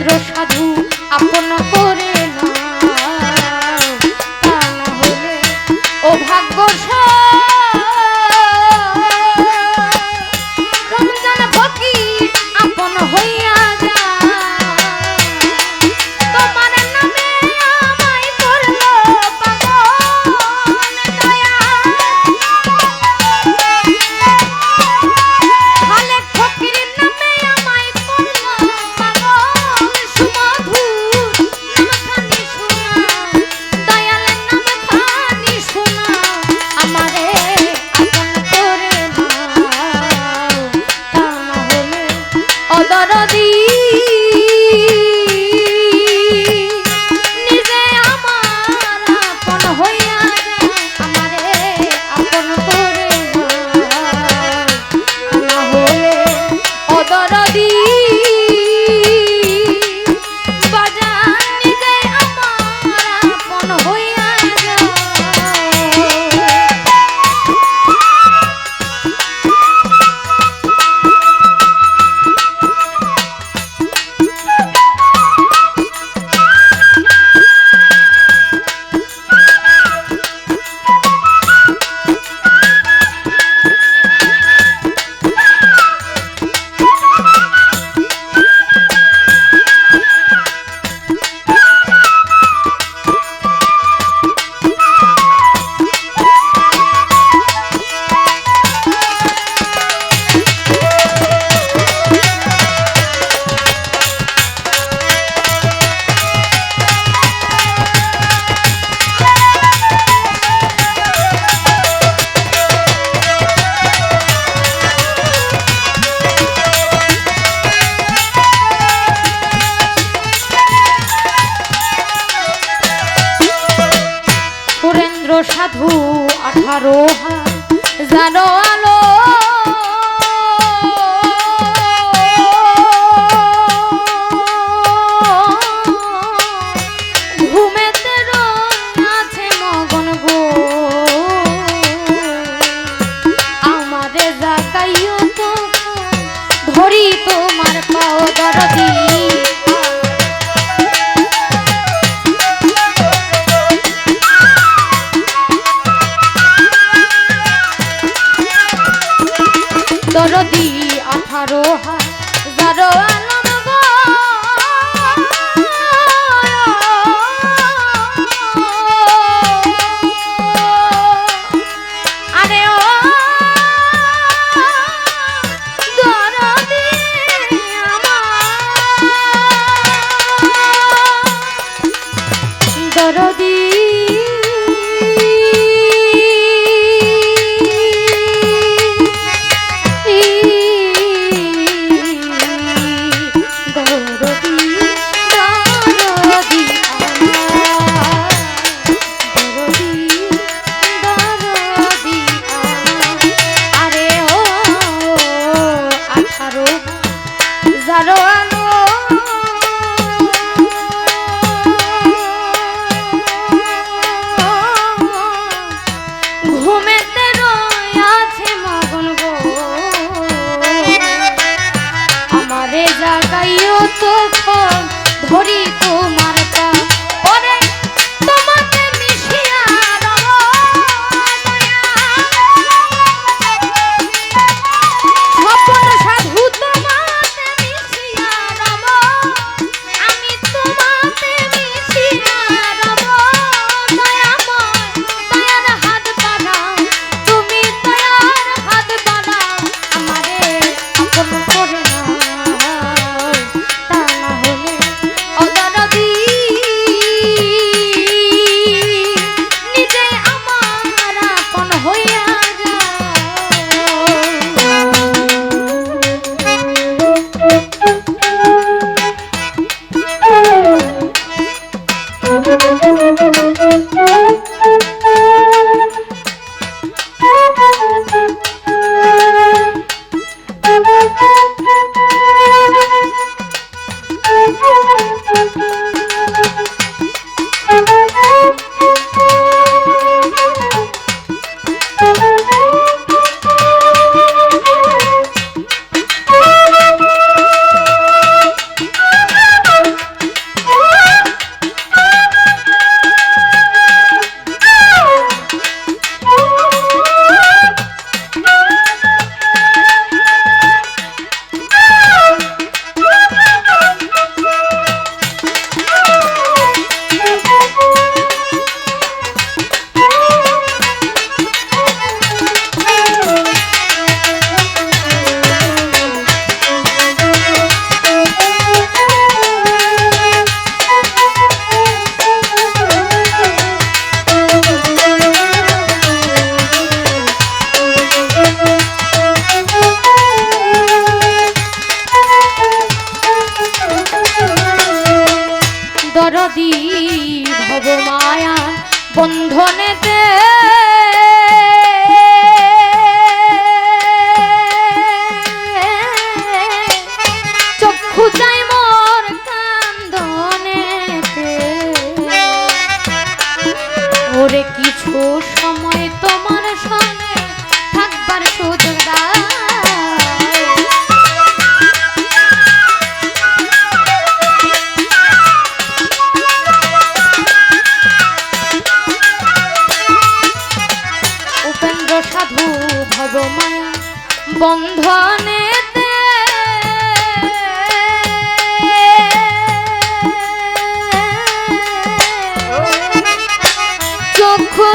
চন্দ্র সাধ সাধু আঠারো দরদি আঠারো হাজার 머리 চক্ষু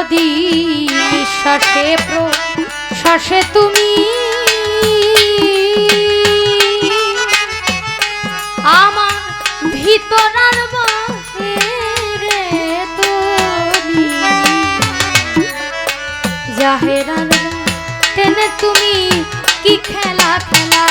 যদি বিশ্বাসে শ্বাসে তুমি। আমার ভিতরার তুমি কি খেলা খেলা?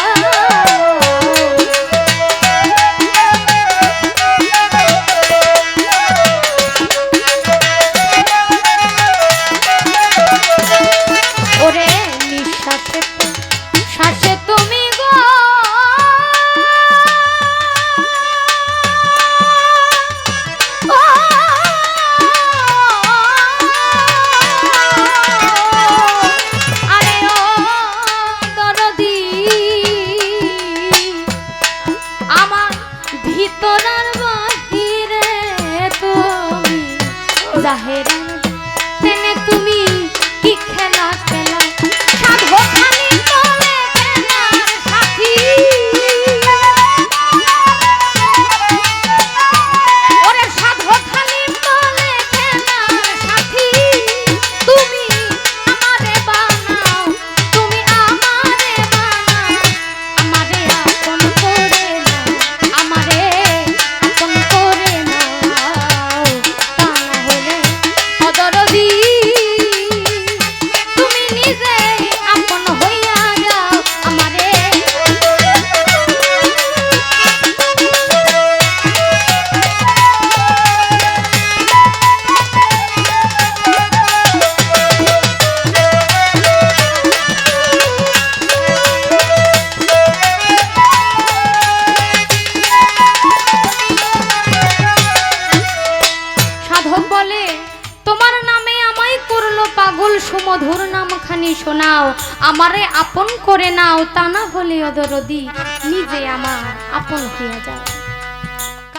আমারে আপন করে নাও তা না হলে অদরদি নিজে আমার আপন হইয়া যাও।